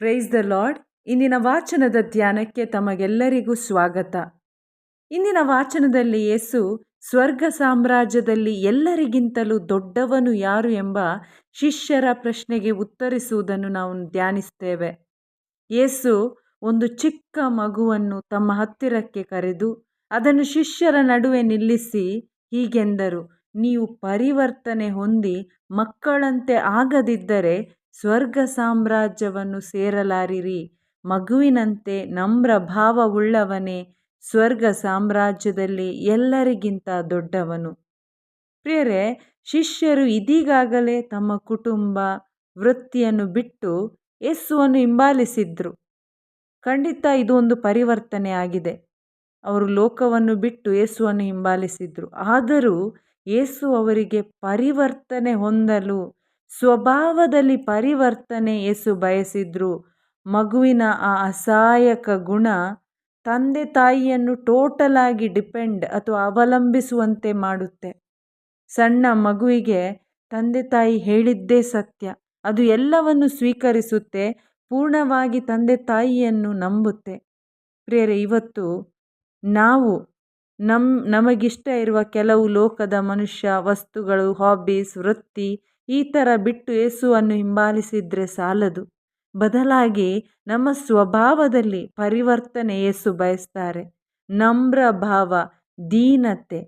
Praise the lord ಇಂದಿನ ವಾಚನದ ಧ್ಯಾನಕ್ಕೆ ತಮಗೆಲ್ಲರಿಗೂ ಸ್ವಾಗತ. ಇಂದಿನ ವಾಚನದಲ್ಲಿ ಯೇಸು ಸ್ವರ್ಗ ಸಾಮ್ರಾಜ್ಯದಲ್ಲಿ ಎಲ್ಲರಿಗಿಂತಲೂ ದೊಡ್ಡವನು ಯಾರು ಎಂಬ ಶಿಷ್ಯರ ಪ್ರಶ್ನೆಗೆ ಉತ್ತರಿಸುವುದನ್ನು ನಾವು ಧ್ಯಾನಿಸ್ತೇವೆ. ಯೇಸು ಒಂದು ಚಿಕ್ಕ ಮಗುವನ್ನು ತಮ್ಮ ಹತ್ತಿರಕ್ಕೆ ಕರೆದು, ಅದನ್ನು ಶಿಷ್ಯರ ನಡುವೆ ನಿಲ್ಲಿಸಿ, ಹೀಗೆಂದರು, ನೀವು ಪರಿವರ್ತನೆ ಹೊಂದಿ ಮಕ್ಕಳಂತೆ ಆಗದಿದ್ದರೆ ಸ್ವರ್ಗ ಸಾಮ್ರಾಜ್ಯವನ್ನು ಸೇರಲಾರಿರಿ. ಮಗುವಿನಂತೆ ನಮ್ರ ಭಾವವುಳ್ಳವನೇ ಸ್ವರ್ಗ ಸಾಮ್ರಾಜ್ಯದಲ್ಲಿ ಎಲ್ಲರಿಗಿಂತ ದೊಡ್ಡವನು. ಪ್ರಿಯರೇ, ಶಿಷ್ಯರು ಇದೀಗಾಗಲೇ ತಮ್ಮ ಕುಟುಂಬ ವೃತ್ತಿಯನ್ನು ಬಿಟ್ಟು ಯೇಸುವನ್ನು ಹಿಂಬಾಲಿಸಿದ್ರು. ಖಂಡಿತ ಇದು ಒಂದು ಪರಿವರ್ತನೆ ಆಗಿದೆ. ಅವರು ಲೋಕವನ್ನು ಬಿಟ್ಟು ಯೇಸುವನ್ನು ಹಿಂಬಾಲಿಸಿದ್ರು. ಆದರೂ ಯೇಸು ಅವರಿಗೆ ಪರಿವರ್ತನೆ ಹೊಂದಲು ಸ್ವಭಾವದಲ್ಲಿ ಪರಿವರ್ತನೆ ಎಸು ಬಯಸಿದ್ರು. ಮಗುವಿನ ಆ ಅಸಹಾಯಕ ಗುಣ ತಂದೆ ತಾಯಿಯನ್ನು ಟೋಟಲ್ ಆಗಿ ಡಿಪೆಂಡ್ ಅಥವಾ ಅವಲಂಬಿಸುವಂತೆ ಮಾಡುತ್ತೆ. ಸಣ್ಣ ಮಗುವಿಗೆ ತಂದೆ ತಾಯಿ ಹೇಳಿದ್ದೇ ಸತ್ಯ. ಅದು ಎಲ್ಲವನ್ನು ಸ್ವೀಕರಿಸುತ್ತೆ, ಪೂರ್ಣವಾಗಿ ತಂದೆ ತಾಯಿಯನ್ನು ನಂಬುತ್ತೆ. ಪ್ರಿಯರೇ, ಇವತ್ತು ನಾವು ನಮ್ಮ ನಮಗಿಷ್ಟ ಇರುವ ಕೆಲವು ಲೋಕದ ಮನುಷ್ಯ, ವಸ್ತುಗಳು ಹಾಬೀಸ್ ವೃತ್ತಿ ಈ ಥರ ಬಿಟ್ಟು ಯೇಸುವನ್ನು ಹಿಂಬಾಲಿಸಿದರೆ ಸಾಲದು. ಬದಲಾಗಿ ನಮ್ಮ ಸ್ವಭಾವದಲ್ಲಿ ಪರಿವರ್ತನೆ ಯೇಸು ಬಯಸ್ತಾರೆ. ನಮ್ರ ಭಾವ ದೀನತೆ.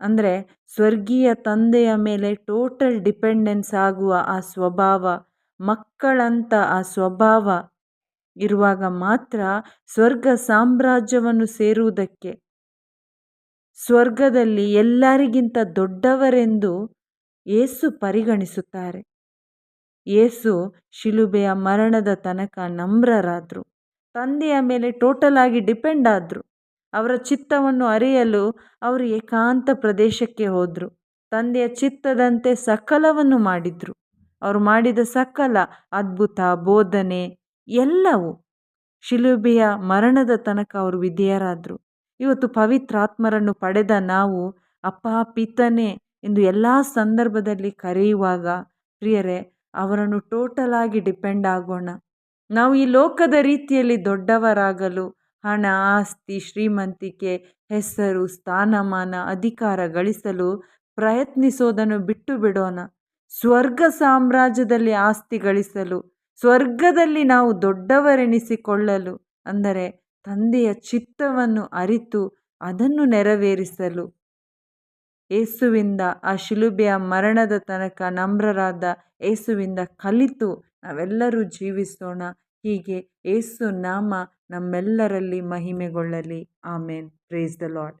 ಅಂದರೆ ಸ್ವರ್ಗೀಯ ತಂದೆಯ ಮೇಲೆ ಟೋಟಲ್ ಡಿಪೆಂಡೆನ್ಸ್ ಆಗುವ ಆ ಸ್ವಭಾವ, ಮಕ್ಕಳಂತ ಆ ಸ್ವಭಾವ ಇರುವಾಗ ಮಾತ್ರ ಸ್ವರ್ಗ ಸಾಮ್ರಾಜ್ಯವನ್ನು ಸೇರುವುದಕ್ಕೆ, ಸ್ವರ್ಗದಲ್ಲಿ ಎಲ್ಲರಿಗಿಂತ ದೊಡ್ಡವರೆಂದು ಏಸು ಪರಿಗಣಿಸುತ್ತಾರೆ. ಏಸು ಶಿಲುಬೆಯ ಮರಣದ ತನಕ ನಮ್ರರಾದರು ತಂದೆಯ ಮೇಲೆ ಟೋಟಲ್ ಆಗಿ ಡಿಪೆಂಡ್ ಆದರು. ಅವರ ಚಿತ್ತವನ್ನು ಅರಿಯಲು ಅವರು ಏಕಾಂತ ಪ್ರದೇಶಕ್ಕೆ ಹೋದರು. ತಂದೆಯ ಚಿತ್ತದಂತೆ ಸಕಲವನ್ನು ಮಾಡಿದರು. ಅವರು ಮಾಡಿದ ಸಕಲ ಅದ್ಭುತ, ಬೋಧನೆ ಎಲ್ಲವೂ ಶಿಲುಬೆಯ ಮರಣದ ತನಕ ಅವರು ವಿಧೇಯರಾದರು. ಇವತ್ತು ಪವಿತ್ರಾತ್ಮರನ್ನು ಪಡೆದ ನಾವು ಅಪ್ಪ, ಪಿತನೆ ಎಂದು ಎಲ್ಲ ಸಂದರ್ಭದಲ್ಲಿ ಕರೆಯುವಾಗ, ಪ್ರಿಯರೇ, ಅವರನ್ನು ಟೋಟಲ್ ಆಗಿ ಡಿಪೆಂಡ್ ಆಗೋಣ. ನಾವು ಈ ಲೋಕದ ರೀತಿಯಲ್ಲಿ ದೊಡ್ಡವರಾಗಲು ಹಣ, ಆಸ್ತಿ, ಶ್ರೀಮಂತಿಕೆ, ಹೆಸರು, ಸ್ಥಾನಮಾನ, ಅಧಿಕಾರ ಗಳಿಸಲು ಪ್ರಯತ್ನಿಸೋದನ್ನು ಬಿಟ್ಟು ಬಿಡೋಣ. ಸ್ವರ್ಗ ಸಾಮ್ರಾಜ್ಯದಲ್ಲಿ ಆಸ್ತಿ ಗಳಿಸಲು, ಸ್ವರ್ಗದಲ್ಲಿ ನಾವು ದೊಡ್ಡವರೆನಿಸಿಕೊಳ್ಳಲು, ಅಂದರೆ ತಂದೆಯ ಚಿತ್ತವನ್ನು ಅರಿತು ಅದನ್ನು ನೆರವೇರಿಸಲು. ಏಸುವಿಂದ ಆ ಶಿಲುಬೆಯ ಮರಣದ ತನಕ ನಮ್ರರಾದ ಏಸುವಿಂದ ಕಲಿತು ನಾವೆಲ್ಲರೂ ಜೀವಿಸೋಣ. ಹೀಗೆ ಏಸು ನಾಮ ನಮ್ಮೆಲ್ಲರಲ್ಲಿ ಮಹಿಮೆಗೊಳ್ಳಲಿ. ಆಮೇನ್. Praise the Lord